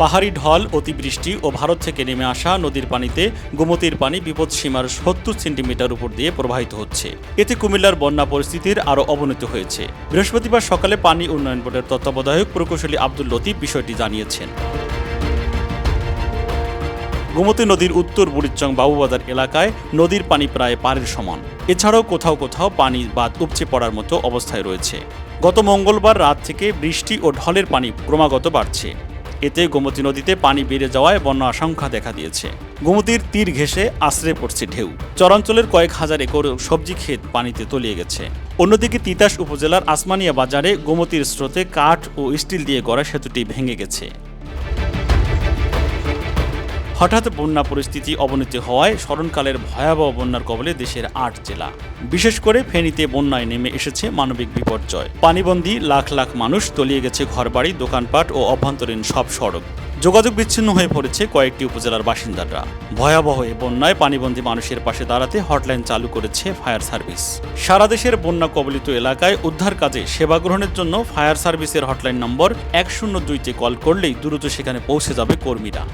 পাহাড়ি ঢল, অতিবৃষ্টি ও ভারত থেকে নেমে আসা নদীর পানিতে গোমতীর পানি বিপদসীমার সত্তর সেন্টিমিটার উপর দিয়ে প্রবাহিত হচ্ছে। এতে কুমিল্লার বন্যা পরিস্থিতির আরও অবনতি হয়েছে। বৃহস্পতিবার সকালে পানি উন্নয়ন বোর্ডের তত্ত্বাবধায়ক প্রকৌশলী আব্দুল লতিফ বিষয়টি জানিয়েছেন। গোমতী নদীর উত্তর বুড়িচং বাবুবাজার এলাকায় নদীর পানি প্রায় পাড়ের সমান। এছাড়াও কোথাও কোথাও পানি বাদ উপচে পড়ার মতো অবস্থায় রয়েছে। গত মঙ্গলবার রাত থেকে বৃষ্টি ও ঢলের পানি ক্রমাগত বাড়ছে। এতে গোমতী নদীতে পানি বেড়ে যাওয়ায় বন্য আশঙ্কা দেখা দিয়েছে। গোমতীর তীর ঘেঁষে আশ্রে পড়ছে ঢেউ। চরাঞ্চলের কয়েক হাজার একর সবজি ক্ষেত পানিতে তলিয়ে গেছে। অন্যদিকে তিতাস উপজেলার আসমানিয়া বাজারে গোমতীর স্রোতে কাঠ ও স্টিল দিয়ে গড়া সেতুটি ভেঙে গেছে। হঠাৎ বন্যা পরিস্থিতি অবনতি হওয়ায় স্মরণকালের ভয়াবহ বন্যার কবলে দেশের আট জেলা। বিশেষ করে ফেনীতে বন্যায় নেমে এসেছে মানবিক বিপর্যয়। পানিবন্দী লাখ লাখ মানুষ তলিয়ে গেছে ঘরবাড়ি, দোকানপাট ও অভ্যন্তরীণ সব সড়ক। যোগাযোগ বিচ্ছিন্ন হয়ে পড়েছে কয়েকটি উপজেলার বাসিন্দারা। ভয়াবহ এ বন্যায় পানিবন্দী মানুষের পাশে দাঁড়াতে হটলাইন চালু করেছে ফায়ার সার্ভিস। সারা দেশের বন্যা কবলিত এলাকায় উদ্ধার কাজে সেবা গ্রহণের জন্য ফায়ার সার্ভিসের হটলাইন নম্বর এক শূন্য দুইতে কল করলেই দ্রুত সেখানে পৌঁছে যাবে কর্মীরা।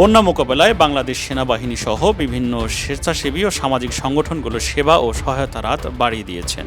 বন্যা মোকাবেলায় বাংলাদেশ সেনাবাহিনী সহ বিভিন্ন স্বেচ্ছাসেবী ও সামাজিক সংগঠনগুলো সেবা ও সহায়তার হাত বাড়িয়ে দিয়েছেন।